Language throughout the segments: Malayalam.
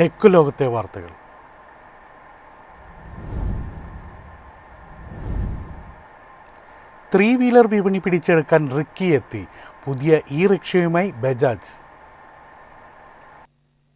ടെക് ലോകത്തെ വാർത്തകൾ. ത്രീ വീലർ വിപണി പിടിച്ചെടുക്കാൻ റിക്കി എത്തി. പുതിയ ഇ റിക്ഷയുമായി ബജാജ്.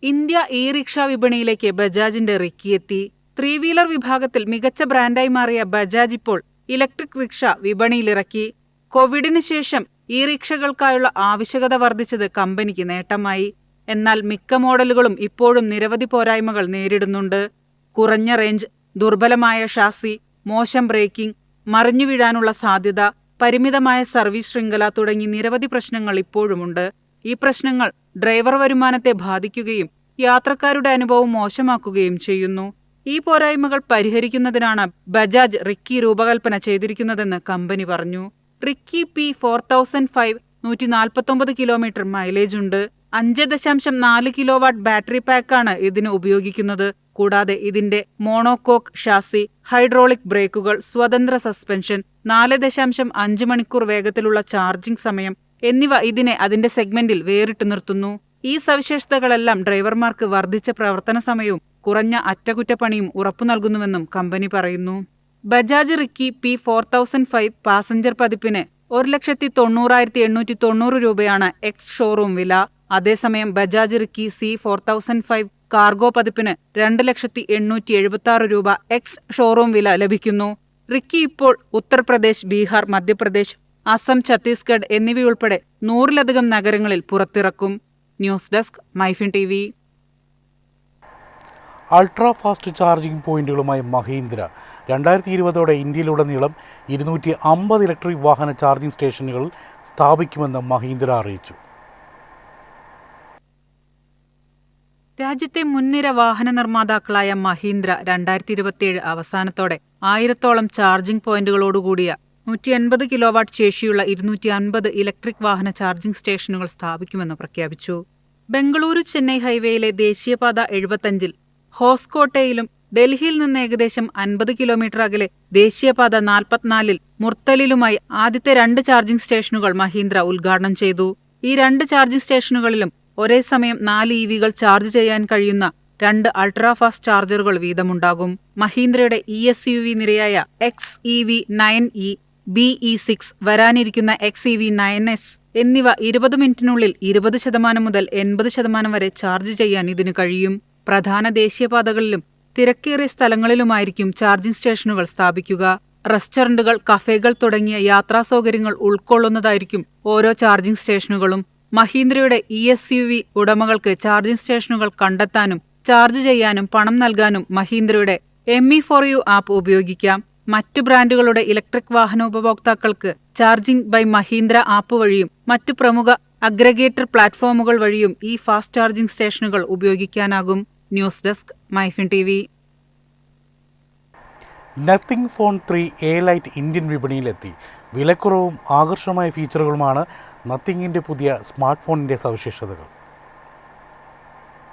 ഇന്ത്യ ഇ റിക്ഷ വിപണിയിലേക്ക് ബജാജിന്റെ റിക്കി എത്തി. ത്രീ വീലർ വിഭാഗത്തിൽ മികച്ച ബ്രാൻഡായി മാറിയ ബജാജ് ഇപ്പോൾ ഇലക്ട്രിക് റിക്ഷ വിപണിയിലിറക്കി. കോവിഡിന് ശേഷം ഇ റിക്ഷകൾക്കായുള്ള ആവശ്യകത വർദ്ധിച്ചത് കമ്പനിക്ക് നേട്ടമായി. എന്നാൽ മിക്ക മോഡലുകളും ഇപ്പോഴും നിരവധി പോരായ്മകൾ നേരിടുന്നുണ്ട്. കുറഞ്ഞ റേഞ്ച് ദുർബലമായ ഷാസി മോശം ബ്രേക്കിംഗ് മറിഞ്ഞു വീഴാനുള്ള സാധ്യത പരിമിതമായ സർവീസ് ശൃംഖല തുടങ്ങി നിരവധി പ്രശ്നങ്ങൾ ഇപ്പോഴുമുണ്ട്. ഈ പ്രശ്നങ്ങൾ ഡ്രൈവർ വരുമാനത്തെ ബാധിക്കുകയും യാത്രക്കാരുടെ അനുഭവം മോശമാക്കുകയും ചെയ്യുന്നു. ഈ പോരായ്മകൾ പരിഹരിക്കുന്നതിനാണ് ബജാജ് റിക്കി രൂപകൽപ്പന ചെയ്തിരിക്കുന്നതെന്ന് കമ്പനി പറഞ്ഞു. Riki P four thousand five നൂറ്റി നാൽപ്പത്തൊമ്പത് കിലോമീറ്റർ മൈലേജ് ഉണ്ട്. അഞ്ച് ദശാംശം നാല് കിലോ വാട്ട് ബാറ്ററി പാക്കാണ് ഇതിന് ഉപയോഗിക്കുന്നത്. കൂടാതെ ഇതിന്റെ മോണോകോക്ക് ഷാസി ഹൈഡ്രോളിക് ബ്രേക്കുകൾ സ്വതന്ത്ര സസ്പെൻഷൻ നാല് ദശാംശം അഞ്ച് മണിക്കൂർ വേഗത്തിലുള്ള ചാർജിംഗ് സമയം എന്നിവ ഇതിനെ അതിന്റെ സെഗ്മെന്റിൽ വേറിട്ട് നിർത്തുന്നു. ഈ സവിശേഷതകളെല്ലാം ഡ്രൈവർമാർക്ക് വർദ്ധിച്ച പ്രവർത്തന സമയവും കുറഞ്ഞ അറ്റകുറ്റപ്പണിയും ഉറപ്പു നൽകുന്നുവെന്നും കമ്പനി പറയുന്നു. Bajaj Riki P four thousand five passenger പതിപ്പിന് ഒരു ലക്ഷത്തി തൊണ്ണൂറായിരത്തി എണ്ണൂറ്റി തൊണ്ണൂറ് രൂപയാണ് എക്സ് ഷോറൂം വില. അതേസമയം Bajaj Riki C four thousand five cargo പതിപ്പിന് രണ്ട് ലക്ഷത്തി എണ്ണൂറ്റി എഴുപത്തി ആറ് രൂപ എക്സ് ഷോറൂം വില ലഭിക്കുന്നു. റിക്കി ഇപ്പോൾ ഉത്തർപ്രദേശ് ബീഹാർ മധ്യപ്രദേശ് അസം ഛത്തീസ്ഗഡ് എന്നിവയുൾപ്പെടെ നൂറിലധികം നഗരങ്ങളിൽ പുറത്തിറക്കും. News desk MyFin T V. Ultra fast charging പോയിന്റുകളുമായി Mahindra. രണ്ടായിരത്തി ഇരുപതോടെ ഇന്ത്യയിലുടനീളം ഇരുന്നൂറ്റി അമ്പത് ഇലക്ട്രിക് വാഹന ചാർജിംഗ് സ്റ്റേഷനുകൾ സ്ഥാപിക്കുമെന്ന് മഹീന്ദ്ര അറിയിച്ചു. രാജ്യത്തെ മുൻനിര വാഹന നിർമ്മാതാക്കളായ മഹീന്ദ്ര രണ്ടായിരത്തി ഇരുപത്തിയേഴ് അവസാനത്തോടെ ആയിരത്തോളം ചാർജിംഗ് പോയിന്റുകളോടുകൂടിയ നൂറ്റി അൻപത് കിലോവാട്ട് ശേഷിയുള്ള ഇരുന്നൂറ്റി അൻപത് ഇലക്ട്രിക് വാഹന ചാർജിംഗ് സ്റ്റേഷനുകൾ സ്ഥാപിക്കുമെന്ന് പ്രഖ്യാപിച്ചു. ബംഗളൂരു ചെന്നൈ ഹൈവേയിലെ ദേശീയപാത എഴുപത്തഞ്ചിൽ ഹോസ്കോട്ടയിലും ഡൽഹിയിൽ നിന്ന് ഏകദേശം അൻപത് കിലോമീറ്റർ അകലെ ദേശീയപാത നാൽപ്പത്തിനാലിൽ മുർത്തലിലുമായി ആദ്യത്തെ രണ്ട് ചാർജിംഗ് സ്റ്റേഷനുകൾ മഹീന്ദ്ര ഉദ്ഘാടനം ചെയ്തു. ഈ രണ്ട് ചാർജിംഗ് സ്റ്റേഷനുകളിലും ഒരേ സമയം നാല് ഇ വികൾ ചാർജ് ചെയ്യാൻ കഴിയുന്ന രണ്ട് അൾട്രാഫാസ്റ്റ് ചാർജറുകൾ വീതമുണ്ടാകും. മഹീന്ദ്രയുടെ E S U V നിരയായ X E V nine E B E six വരാനിരിക്കുന്ന X E V nine S എന്നിവ ഇരുപത് മിനിറ്റിനുള്ളിൽ ഇരുപത് ശതമാനം മുതൽ എൺപത് ശതമാനം വരെ ചാർജ് ചെയ്യാൻ ഇതിന് കഴിയും. പ്രധാന ദേശീയപാതകളിലും തിരക്കേറിയ സ്ഥലങ്ങളിലുമായിരിക്കും ചാർജിംഗ് സ്റ്റേഷനുകൾ സ്ഥാപിക്കുക. റെസ്റ്റോറന്റുകൾ കഫേകൾ തുടങ്ങിയ യാത്രാ സൗകര്യങ്ങൾ ഉൾക്കൊള്ളുന്നതായിരിക്കും ഓരോ ചാർജിംഗ് സ്റ്റേഷനുകളും. മഹീന്ദ്രയുടെ ഇ എസ് യു വി ഉടമകൾക്ക് ചാർജിംഗ് സ്റ്റേഷനുകൾ കണ്ടെത്താനും ചാർജ് ചെയ്യാനും പണം നൽകാനും മഹീന്ദ്രയുടെ M E four U app ഉപയോഗിക്കാം. മറ്റു ബ്രാൻഡുകളുടെ ഇലക്ട്രിക് വാഹന ഉപഭോക്താക്കൾക്ക് ചാർജിംഗ് ബൈ മഹീന്ദ്ര ആപ്പ് വഴിയും മറ്റു പ്രമുഖ അഗ്രഗേറ്റർ പ്ലാറ്റ്ഫോമുകൾ വഴിയും ഈ ഫാസ്റ്റ് ചാർജിംഗ് സ്റ്റേഷനുകൾ ഉപയോഗിക്കാനാകും. News desk MyFin T Nothing phone three A light Indian വിപണിയിലെത്തി. വിലക്കുറവും ആകർഷമായ ഫീച്ചറുകളുമാണ് നത്തിങ്ങിന്റെ പുതിയ സ്മാർട്ട് ഫോണിന്റെ സവിശേഷതകൾ.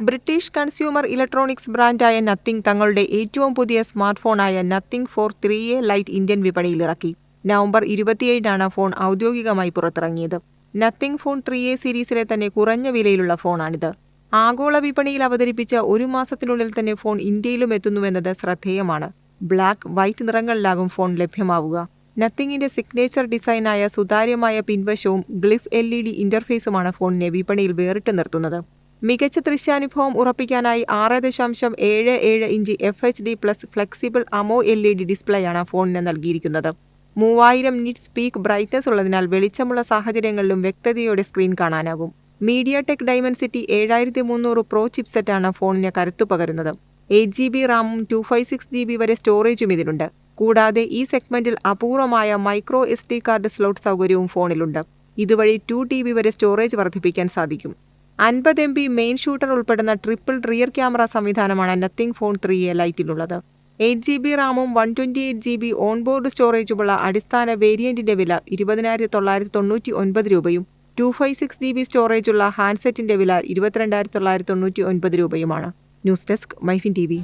ബ്രിട്ടീഷ് കൺസ്യൂമർ ഇലക്ട്രോണിക്സ് ബ്രാൻഡായ നത്തിങ് തങ്ങളുടെ ഏറ്റവും പുതിയ smart ഫോണായ Nothing four three A light Indian വിപണിയിലിറക്കി. November ഇരുപത്തിയേഴിനാണ് ഫോൺ ഔദ്യോഗികമായി പുറത്തിറങ്ങിയത്. നത്തിങ് ഫോൺ ത്രീ എ സീരീസിലെ തന്നെ കുറഞ്ഞ വിലയിലുള്ള ഫോണാണിത് ആഗോള വിപണിയിൽ അവതരിപ്പിച്ച ഒരു മാസത്തിനുള്ളിൽ തന്നെ ഫോൺ ഇന്ത്യയിലും എത്തുന്നുവെന്നത് ശ്രദ്ധേയമാണ്. ബ്ലാക്ക് വൈറ്റ് നിറങ്ങളിലാകും ഫോൺ ലഭ്യമാവുക. നത്തിങ്ങിന്റെ സിഗ്നേച്ചർ ഡിസൈനായ സുതാര്യമായ പിൻവശവും ഗ്ലിഫ് എൽ ഇ ഡി ഇന്റർഫേസുമാണ് ഫോണിനെ വിപണിയിൽ വേറിട്ട് നിർത്തുന്നത്. മികച്ച ദൃശ്യാനുഭവം ഉറപ്പിക്കാനായി ആറ് ദശാംശം ഏഴ് ഏഴ് inch F H D plus flexible AMOLED ഡിസ്പ്ലേയാണ് ഫോണിന് നൽകിയിരിക്കുന്നത്. മൂവായിരം നിറ്റ്സ് പീക്ക് ബ്രൈറ്റ്നസ് ഉള്ളതിനാൽ വെളിച്ചമുള്ള സാഹചര്യങ്ങളിലും വ്യക്തതയോടെ സ്ക്രീൻ കാണാനാകും. മീഡിയ ടെക് ഡൈമൻസിറ്റി ഏഴായിരത്തി മുന്നൂറ് പ്രോ ചിപ്സെറ്റാണ് ഫോണിന് കരുത്തു പകരുന്നത്. എയ്റ്റ് ജി ബി റാമും two five six G B വരെ സ്റ്റോറേജും ഇതിലുണ്ട്. കൂടാതെ ഈ സെഗ്മെന്റിൽ അപൂർവമായ micro S D card slot സൗകര്യവും ഫോണിലുണ്ട്. ഇതുവഴി ടു ടി ബി വരെ സ്റ്റോറേജ് വർദ്ധിപ്പിക്കാൻ സാധിക്കും. അൻപത് എം ബി മെയിൻ ഷൂട്ടർ ഉൾപ്പെടുന്ന ട്രിപ്പിൾ റിയർ ക്യാമറ സംവിധാനമാണ് നത്തിങ് ഫോൺ ത്രീ എ ലൈറ്റിലുള്ളത് എയ്റ്റ് ജി ബി റാമും one twenty eight G B onboard സ്റ്റോറേജുമുള്ള അടിസ്ഥാന വേരിയന്റിന്റെ വില ഇരുപതിനായിരത്തി തൊള്ളായിരത്തി തൊണ്ണൂറ്റി ഒൻപത് രൂപയും two five six G B സ്റ്റോറേജുള്ള ഹാൻഡ്സെറ്റിന്റെ വില ഇരുപത്തിരണ്ടായിരത്തി തൊള്ളായിരത്തി തൊണ്ണൂറ്റി ഒൻപത് രൂപയുമാണ്. News desk MyFin T V